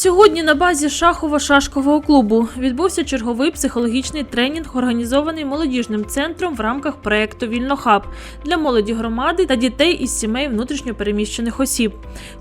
Сьогодні на базі шахово-шашкового клубу відбувся черговий психологічний тренінг, організований молодіжним центром в рамках проекту Вільнохаб для молоді громади та дітей із сімей внутрішньопереміщених осіб.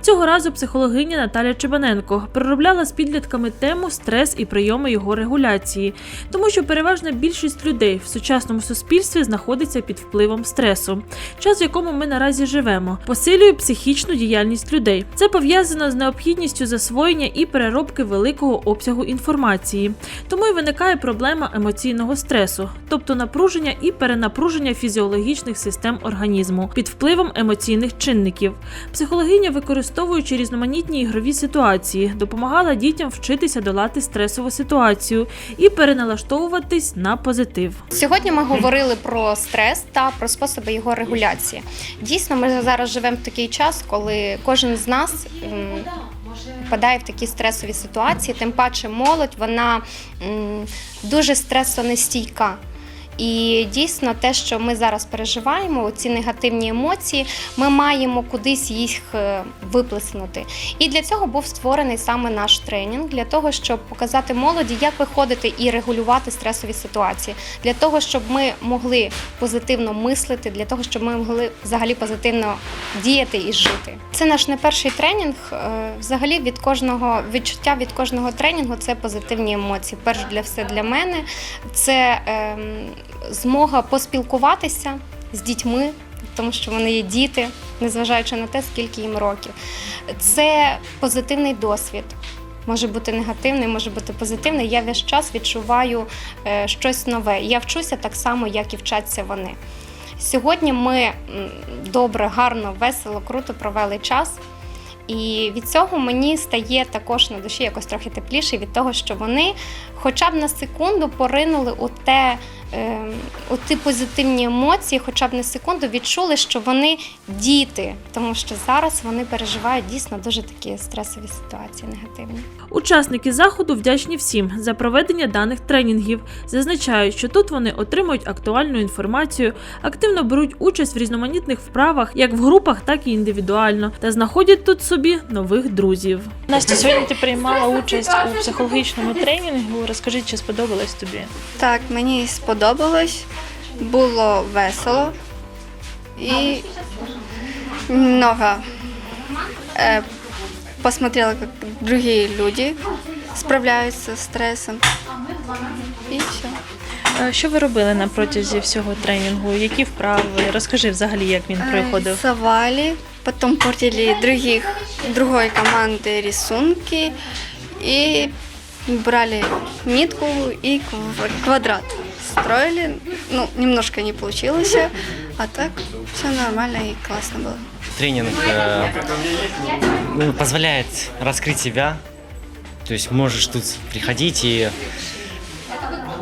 Цього разу психологиня Наталя Чебаненко проробляла з підлітками тему стрес і прийоми його регуляції, тому що переважна більшість людей в сучасному суспільстві знаходиться під впливом стресу, час в якому ми наразі живемо, посилює психічну діяльність людей. Це пов'язано з необхідністю засвоєння і переробки великого обсягу інформації. Тому і виникає проблема емоційного стресу, тобто напруження і перенапруження фізіологічних систем організму під впливом емоційних чинників. Психологиня, використовуючи різноманітні ігрові ситуації, допомагала дітям вчитися долати стресову ситуацію і переналаштовуватись на позитив. Сьогодні ми говорили про стрес та про способи його регуляції. Дійсно, ми зараз живемо в такий час, коли кожен з нас м, впадає в такі стресові ситуації. Тим паче молодь, вона дуже стресонестійка. І дійсно, те, що ми зараз переживаємо, ці негативні емоції, ми маємо кудись їх е, виплеснути. І для цього був створений саме наш тренінг, для того, щоб показати молоді, як виходити і регулювати стресові ситуації, для того, щоб ми могли позитивно мислити, для того, щоб ми могли взагалі позитивно діяти і жити. Це наш не перший тренінг. Е, Взагалі від кожного відчуття від кожного тренінгу це позитивні емоції. Перш для все для мене це ем, змога поспілкуватися з дітьми, тому що вони є діти, незважаючи на те, скільки їм років. Це позитивний досвід. Може бути негативний, може бути позитивний. Я весь час відчуваю е, щось нове. Я вчуся так само, як і вчаться вони. Сьогодні ми добре, гарно, весело, круто провели час. І від цього мені стає також на душі якось трохи тепліше від того, що вони хоча б на секунду поринули у те, ті позитивні емоції, хоча б на секунду відчули, що вони діти, тому що зараз вони переживають дійсно дуже такі стресові ситуації негативні. Учасники заходу вдячні всім за проведення даних тренінгів. Зазначають, що тут вони отримують актуальну інформацію, активно беруть участь в різноманітних вправах, як в групах, так і індивідуально, та знаходять тут собі нових друзів. Настя, сьогодні ти приймала участь у психологічному тренінгу. Розкажи, чи сподобалось тобі? Так, мені сподобалось, було весело і много э, посмотрела, как другие люди справляются с стрессом. І все. Е, Що ви робили на протязі всього тренінгу? Які вправи? Розкажи взагалі, як він проходив. Рисовали, потом портили других, другой команды рисунки и брали нитку кв- квадрат. Строили, ну, немножко не получилось, а так все нормально и классно было. тренинг э, ну, позволяет раскрыть себя. То есть можешь тут приходить и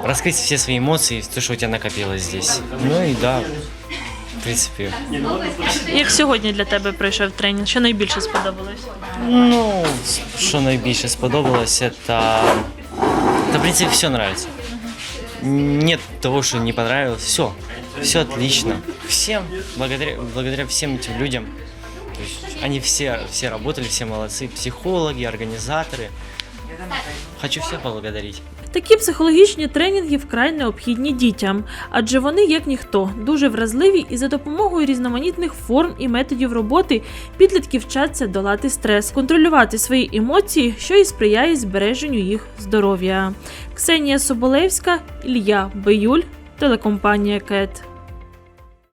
раскрыть все свои эмоции, то, что у тебя накопилось здесь. Ну и да, в принципе, Як сьогодні для тебе пройшов тренінг? Що найбільше сподобалось? ну, что найбільше сподобалось, это, это в принципе все нравится. Нет того, что не понравилось. Все, все отлично. Всем, благодаря, благодаря всем этим людям, они все, все работали, все молодцы, психологи, организаторы. Хочу всех поблагодарить. Такі психологічні тренінги вкрай необхідні дітям, адже вони, як ніхто, дуже вразливі і за допомогою різноманітних форм і методів роботи підлітки вчаться долати стрес, контролювати свої емоції, що і сприяє збереженню їх здоров'я. Ксенія Соболевська, Ілля Биюль, телекомпанія КЕТ.